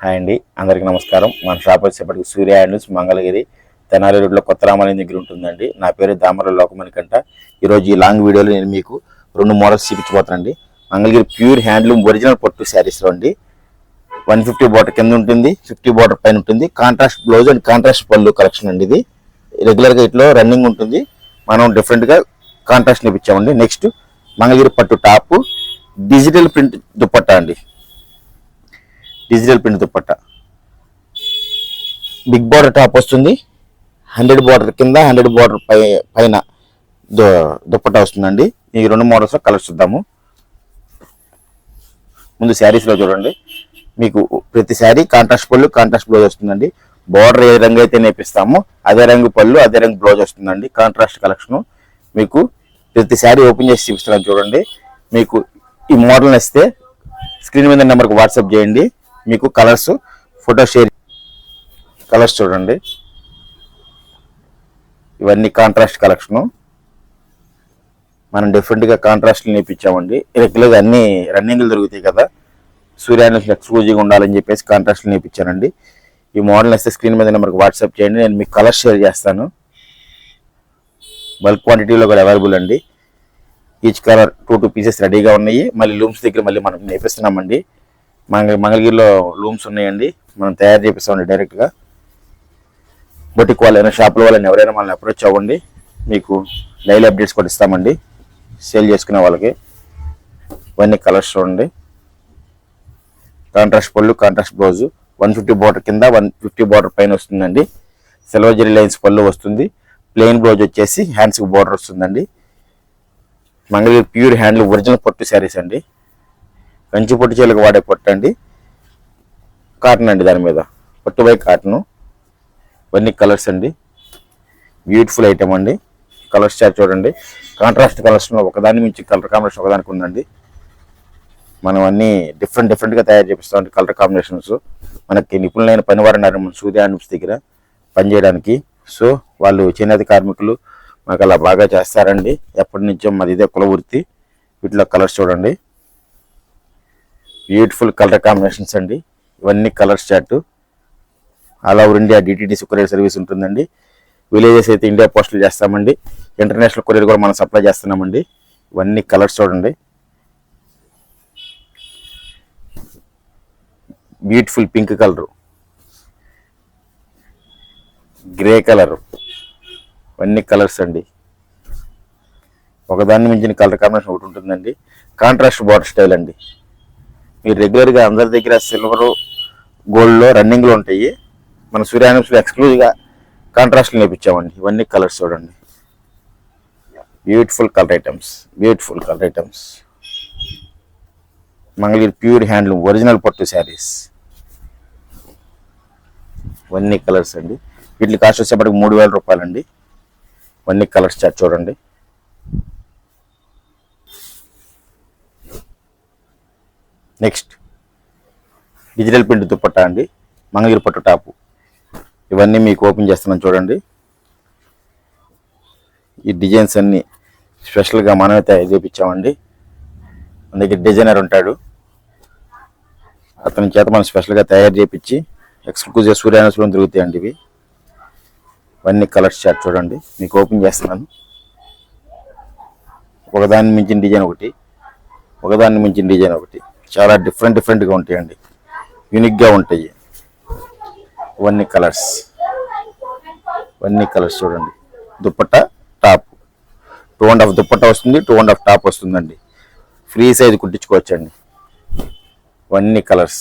Hi అండి అందరికీ నమస్కారం. మన షాప్ వచ్చేప్పటికి సూర్య హ్యాండ్స్ మంగళగిరి. తెనాలి రోడ్లో కొత్త రామాలయం దగ్గర ఉంటుందండి. నా పేరు దామర లోకమణి కంట ఈరోజు ఈ లాంగ్ వీడియోలో నేను మీకు రెండు మోడల్స్ చూపించిపోతానండి మంగళగిరి ప్యూర్ హ్యాండ్లూమ్ ఒరిజినల్ పట్టు శారీస్లో అండి. వన్ ఫిఫ్టీ బోటర్ కింద ఉంటుంది ఫిఫ్టీ బోటర్ పైన ఉంటుంది. కాంట్రాస్ట్ బ్లౌజ్ అండ్ కాంట్రాస్ట్ పళ్ళు కలెక్షన్ అండి ఇది. రెగ్యులర్గా ఇట్లో రన్నింగ్ ఉంటుంది. మనం డిఫరెంట్గా కాంట్రాస్ట్ నిపించామండి నెక్స్ట్ మంగళగిరి పట్టు టాప్. డిజిటల్ ప్రింట్ దుప్పట్టా అండి. Digital print dupatta. Big border top వస్తుంది. హండ్రెడ్ బార్డర్ కింద హండ్రెడ్ బార్డర్ పై పైన దు వస్తుందండి. ఈ రెండు మోడల్స్లో కలర్స్ చూద్దాము. ముందు శారీస్లో చూడండి. మీకు ప్రతి శారీ కాంట్రాస్ట్ పళ్ళు కాంట్రాస్ట్ బ్లౌజ్ వస్తుందండి. బార్డర్ ఏ రంగు అయితే నేపిస్తామో అదే రంగు పళ్ళు అదే రంగు బ్లౌజ్ వస్తుందండి. కాంట్రాస్ట్ కలెక్షన్ మీకు ప్రతి శారీ ఓపెన్ చేసి చూపిస్తున్నాను చూడండి. మీకు ఈ మోడల్ నచ్చితే స్క్రీన్ మీద నెంబర్కి వాట్సాప్ చేయండి. మీకు కలర్స్ ఫోటో షేర్ కలర్స్ చూడండి. ఇవన్నీ కాంట్రాస్ట్ కలెక్షను మనం డిఫరెంట్గా కాంట్రాస్ట్లు నేర్పించామండి రెగ్యులర్గా అన్ని రన్నింగ్లు దొరుకుతాయి కదా. సూర్యాన్ని ఎక్స్క్లూజివ్గా ఉండాలని చెప్పేసి కాంట్రాస్ట్లు నేర్పించానండి ఈ మోడల్ వస్తే స్క్రీన్ మీద నెంబర్కి వాట్సాప్ చేయండి. నేను మీకు కలర్ షేర్ చేస్తాను. బల్క్ క్వాంటిటీలో కూడా అవైలబుల్ అండి. Each colour two two pieces రెడీగా ఉన్నాయి. మళ్ళీ లూమ్స్ దగ్గర మళ్ళీ మనం నేర్పిస్తున్నామండి మంగ మంగళగిరిలో లూమ్స్ ఉన్నాయండి. మనం తయారు చేపిస్తామండి డైరెక్ట్గా. బొటిక్ వాళ్ళైనా షాపుల వాళ్ళని ఎవరైనా మనల్ని అప్రోచ్ అవ్వండి. మీకు డైలీ అప్డేట్స్ కూడా ఇస్తామండి. సేల్ చేసుకునే వాళ్ళకి. ఇవన్నీ కలర్స్ చూడండి. కాంట్రాస్ట్ పళ్ళు contrast blouse. One fifty border కింద వన్ ఫిఫ్టీ బార్డర్ పైన వస్తుందండి. సిల్వర్ జరీ లైన్స్ పళ్ళు వస్తుంది. ప్లెయిన్ బ్లౌజ్ వచ్చేసి హ్యాండ్స్కి బార్డర్ వస్తుందండి. మంగళగిరి ప్యూర్ హ్యాండ్లు ఒరిజినల్ పట్టు శారీస్ అండి. కంచి పొట్టి చీలకు వాడే పొట్టు అండి. కాటన్ అండి దాని మీద. పట్టు బై కాటను. ఇవన్నీ కలర్స్ అండి. బ్యూటిఫుల్ ఐటమ్ అండి. కలర్స్ చార్ట్ చూడండి. కాంట్రాస్ట్ కలర్స్ ఒకదాని మించి కలర్ కాంబినేషన్ ఒకదానికి ఉందండి. మనం అన్ని డిఫరెంట్ డిఫరెంట్గా తయారు చేపిస్తామండి కలర్ కాంబినేషన్స్. మనకి నిపుణులైన పనివారు ఉన్నారు మన సూర్య ఆర్మ్స్ దగ్గర పనిచేయడానికి సో వాళ్ళు చేనేత కార్మికులు మాకు అలా బాగా చేస్తారండి. ఎప్పటి నుంచో మాది ఇదే కుల వృత్తి. వీటిలో కలర్స్ చూడండి. బ్యూటిఫుల్ కలర్ కాంబినేషన్స్ అండి. ఇవన్నీ colours chart all over India DTDC courier service ఉంటుందండి. విలేజెస్ అయితే ఇండియా పోస్టులు చేస్తామండి. ఇంటర్నేషనల్ కొరియర్ కూడా మనం సప్లై చేస్తున్నామండి. ఇవన్నీ కలర్స్ చూడండి. Beautiful pink colour. Grey colour. ఇవన్నీ కలర్స్ అండి. ఒకదాన్ని మించిన కలర్ కాంబినేషన్ ఒకటి ఉంటుందండి. కాంట్రాస్ట్ బార్డర్ స్టైల్ అండి. మీరు రెగ్యులర్గా అందరి దగ్గర సిల్వర్ గోల్డ్లో రన్నింగ్లో ఉంటాయి. మన సూర్యానుస్లో ఎక్స్క్లూజివ్గా కాంట్రాస్ట్లు నేర్పించామండి. ఇవన్నీ కలర్స్ చూడండి. Beautiful colour items beautiful colour items Mangalagiri pure handloom original పట్టు శారీస్ ఇవన్నీ కలర్స్ అండి. వీటి కాస్ట్ వచ్చేప్పటికి మూడు వేల రూపాయలండి. ఇవన్నీ కలర్స్ చార్ట్ చూడండి. నెక్స్ట్. డిజిటల్ ప్రింట్ దుప్పట్టా అండి. మంగళగిరి పట్టు టాపు. ఇవన్నీ మీకు ఓపెన్ చేస్తున్నాను చూడండి. ఈ డిజైన్స్ అన్నీ స్పెషల్గా మనమే తయారు చేయించామండి మన దగ్గర డిజైనర్ ఉంటాడు. అతని చేత మనం స్పెషల్గా తయారు చేయించి ఎక్స్క్లూజివ్ సూర్యానస్లో దొరుకుతాయండి ఇవి. ఇవన్నీ కలర్స్ చార్ట్ చూడండి. మీకు ఓపెన్ చేస్తున్నాను. ఒకదాన్ని మించిన డిజైన్ ఒకటి. ఒకదాన్ని మించిన డిజైన్ ఒకటి. చాలా డిఫరెంట్ డిఫరెంట్గా ఉంటాయండి. యూనిక్గా ఉంటాయి. ఇవన్నీ కలర్స్ ఇవన్నీ కలర్స్ చూడండి. Dupatta top. Two and half dupatta వస్తుంది టూ అండ్ హాఫ్ టాప్ వస్తుందండి. ఫ్రీ సైజ్ కుట్టించుకోవచ్చండి. ఇవన్నీ కలర్స్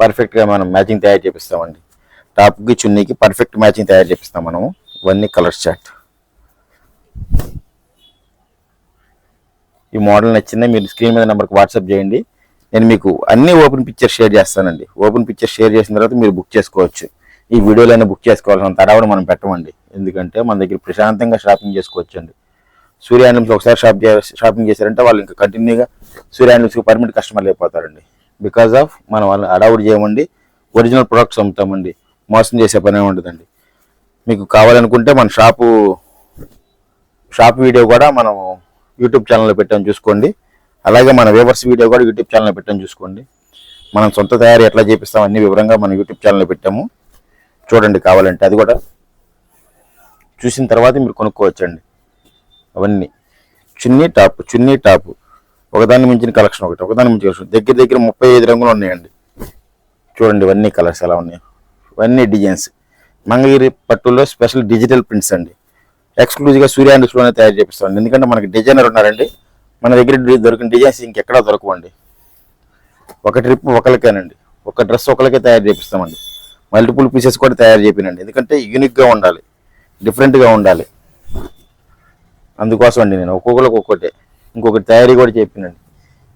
పర్ఫెక్ట్గా మనం మ్యాచింగ్ తయారు చేపిస్తామండి. టాప్కి చున్నీకి పర్ఫెక్ట్ మ్యాచింగ్ తయారు చేపిస్తాం మనము. ఇవన్నీ కలర్స్ చార్ట్ ఈ మోడల్ నచ్చిందే మీరు స్క్రీన్ మీద నెంబర్కి వాట్సాప్ చేయండి. నేను మీకు అన్ని ఓపెన్ పిక్చర్ షేర్ చేస్తానండి. ఓపెన్ పిక్చర్ షేర్ చేసిన తర్వాత మీరు బుక్ చేసుకోవచ్చు. ఈ వీడియోలోనే బుక్ చేసుకోవాల్సిన తడవని మనం పెట్టమండి. ఎందుకంటే మన దగ్గర ప్రశాంతంగా షాపింగ్ చేసుకోవచ్చు అండి సూర్యానిమ్స్ ఒకసారి షాప్ షాపింగ్ చేశారంటే వాళ్ళు ఇంకా కంటిన్యూగా సూర్యానిమ్స్కి పర్మిట్ కస్టమర్లు అయిపోతారండి. బికాజ్ ఆఫ్ మనం వాళ్ళని అడౌట్ చేయమండి. ఒరిజినల్ ప్రొడక్ట్స్ అమ్ముతామండి. మోసం చేసే పనే ఉండదండి. మీకు కావాలనుకుంటే మన షాపు షాప్ వీడియో కూడా మనం యూట్యూబ్ ఛానల్లో పెట్టాం చూసుకోండి. అలాగే మన వేవర్స్ వీడియో కూడా యూట్యూబ్ ఛానల్లో పెట్టాం చూసుకోండి. మనం సొంత తయారీ ఎట్లా చేపిస్తాం అన్ని వివరంగా మన యూట్యూబ్ ఛానల్లో పెట్టాము. చూడండి కావాలంటే అది కూడా చూసిన తర్వాత మీరు కొనుక్కోవచ్చండి. అవన్నీ. Chunni top chunni top. ఒకదాని మించిన కలెక్షన్ ఒకటి ఒకదాని మించిన కలెక్షన్. దగ్గర దగ్గర ముప్పై ఐదు రంగులు ఉన్నాయండి. చూడండి ఇవన్నీ కలర్స్ ఎలా ఉన్నాయి. ఇవన్నీ డిజైన్స్. మంగళగిరి పట్టులో స్పెషల్ డిజిటల్ ప్రింట్స్ అండి. ఎక్స్క్లూజివ్గా సూర్య లోనే తయారు చేపిస్తామండి ఎందుకంటే మనకి డిజైనర్ ఉన్నారండి. మన దగ్గర దొరికిన డిజైన్స్ ఇంకెక్కడా దొరకవండి. ఒక ట్రిప్ ఒకరికేనండి. ఒక డ్రెస్ ఒకరికే తయారు చేపిస్తామండి. మల్టిపుల్ పీసెస్ కూడా తయారు చేపినండి. ఎందుకంటే యూనిక్గా ఉండాలి. డిఫరెంట్గా ఉండాలి. అందుకోసం అండి నేను ఒక్కొక్కరికి ఒక్కొక్కటే. ఇంకొకటి తయారీ కూడా చెప్పినండి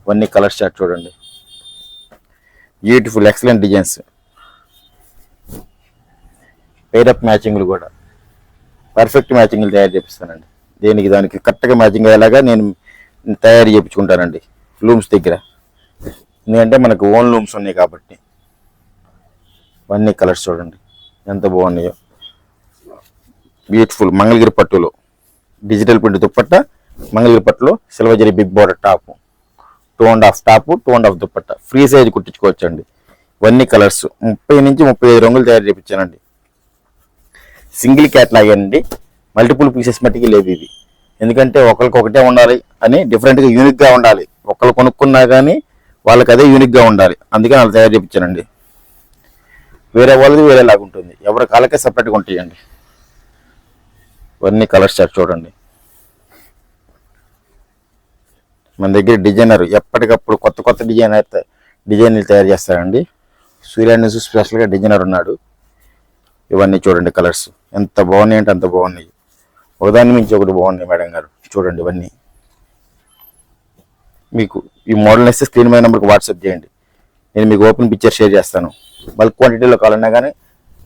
ఇవన్నీ కలర్ షార్ట్ చూడండి. బ్యూటిఫుల్ ఎక్సలెంట్ డిజైన్స్ పేరప్ మ్యాచింగ్లు కూడా. పర్ఫెక్ట్ మ్యాచింగ్లు తయారు చేపిస్తానండి. దేనికి దానికి కరెక్ట్గా మ్యాచింగ్ అయ్యేలాగా నేను తయారు చేయించుకుంటానండి లూమ్స్ దగ్గర. ఎందుకంటే మనకు ఓన్ లూమ్స్ ఉన్నాయి కాబట్టి. అన్ని కలర్స్ చూడండి. ఎంత బాగున్నాయో. బ్యూటిఫుల్ మంగళగిరి పట్టులో. డిజిటల్ ప్రింట్ దుప్పట్ట మంగళగిరి పట్టులో silver zari big border top two and half top two and half dupatta. Free size కుట్టించుకోవచ్చండి. ఇవన్నీ కలర్స్ ముప్పై నుంచి ముప్పై ఐదు రంగులు తయారు చేయించానండి సింగిల్ క్యాట్ లాగానండి మల్టిపుల్ పీసెస్ మట్టికి లేదు ఇది. ఎందుకంటే ఒకరికి ఒకటే ఉండాలి అని డిఫరెంట్గా యూనిక్గా ఉండాలి. ఒకళ్ళు కొనుక్కున్నా కానీ వాళ్ళకి అదే యూనిక్గా ఉండాలి. అందుకని వాళ్ళు తయారు చేయించానండి వేరే వాళ్ళది వేరేలాగా ఉంటుంది. ఎవరి కాళ్ళకే సపరేట్గా ఉంటాయండి. ఇవన్నీ కలర్స్ చార్ట్ చూడండి. మన దగ్గర డిజైనర్ ఎప్పటికప్పుడు కొత్త కొత్త డిజైన్ అయితే డిజైన్లు తయారు చేస్తారండి. సూర్యాన్ని స్పెషల్గా డిజైనర్ ఉన్నాడు. ఇవన్నీ చూడండి కలర్స్. ఎంత బాగున్నాయి అంటే అంత బాగున్నాయి. ఒకదాని మించి ఒకటి బాగున్నాయి మేడం గారు. చూడండి ఇవన్నీ. మీకు ఈ మోడల్ ఇస్తే స్క్రీన్ మీద నెంబర్కి వాట్సాప్ చేయండి. నేను మీకు ఓపెన్ పిక్చర్ షేర్ చేస్తాను. బల్క్ క్వాంటిటీలో కావాలన్నా కానీ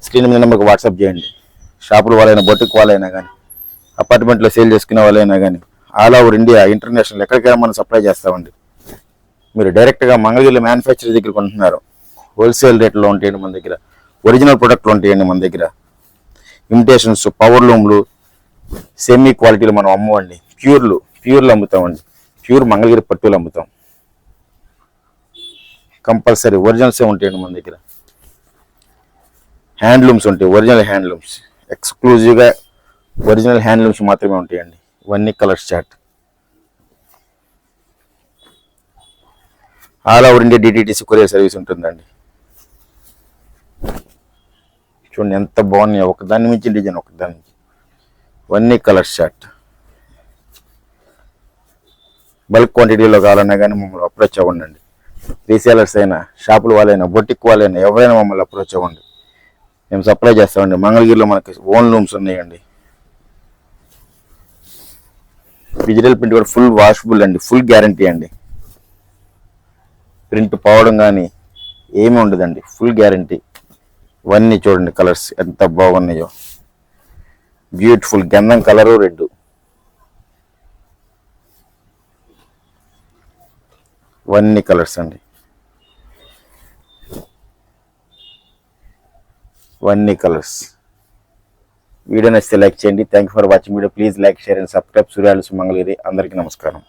స్క్రీన్ మీద నెంబర్కి వాట్సాప్ చేయండి. షాపుల వాళ్ళైనా బొట్టుకు వాళ్ళైనా కానీ అపార్ట్మెంట్లో సేల్ చేసుకునే వాళ్ళైనా కానీ ఆల్ ఓవర్ ఇండియా ఇంటర్నేషనల్ ఎక్కడికైనా మనం సప్లై చేస్తామండి. మీరు డైరెక్ట్గా మంగళగిరి మ్యానుఫ్యాక్చర్ దగ్గర కొంటున్నారు. హోల్సేల్ రేట్లో ఉంటాయండి మన దగ్గర. ఒరిజినల్ ప్రొడక్ట్లు ఉంటాయండి మన దగ్గర. ఇమిటేషన్స్ పవర్ లూమ్లు సెమీ క్వాలిటీలు మనం అమ్మవండి. ప్యూర్లు ప్యూర్లు అమ్ముతామండి. ప్యూర్ మంగళగిరి పట్టులు అమ్ముతాం. కంపల్సరీ ఒరిజినల్సే ఉంటాయండి మన దగ్గర. హ్యాండ్లూమ్స్ ఉంటాయి ఒరిజినల్ హ్యాండ్లూమ్స్ ఎక్స్క్లూజివ్గా ఒరిజినల్ హ్యాండ్లూమ్స్ మాత్రమే ఉంటాయండి. ఇవన్నీ colours chart all over India DTDC courier service ఉంటుందండి. చూడండి ఎంత బాగున్నాయి. ఒకదాని మించి డిజైన్ ఒకదాని నుంచి ఇవన్నీ కలర్ షర్ట్. బల్క్ క్వాంటిటీలో కావాలన్నా కానీ మమ్మల్ని అప్రోచ్ అవ్వండి రీసేలర్స్ అయినా షాపుల వాళ్ళైనా బొటిక్ వాళ్ళైనా ఎవరైనా మమ్మల్ని అప్రోచ్ అవ్వండి. మేము సప్లై చేస్తామండి. మంగళగిరిలో మనకి ఓన్ రూమ్స్ ఉన్నాయండి. డిజిటల్ ప్రింట్ కూడా ఫుల్ వాషబుల్ అండి ఫుల్ గ్యారంటీ అండి. ప్రింట్ పోవడం కానీ ఏమీ ఉండదండి ఫుల్ గ్యారంటీ. ఇవన్నీ చూడండి కలర్స్ ఎంత బాగున్నాయో. బ్యూటిఫుల్ గంధం కలరు రెడ్ ఇవన్నీ కలర్స్ అండి. ఇవన్నీ కలర్స్. వీడియో నచ్చితే లైక్ చేయండి. Thank for watching video please like share and subscribe సూర్యాలు సుమంగళగిరి. అందరికీ నమస్కారం.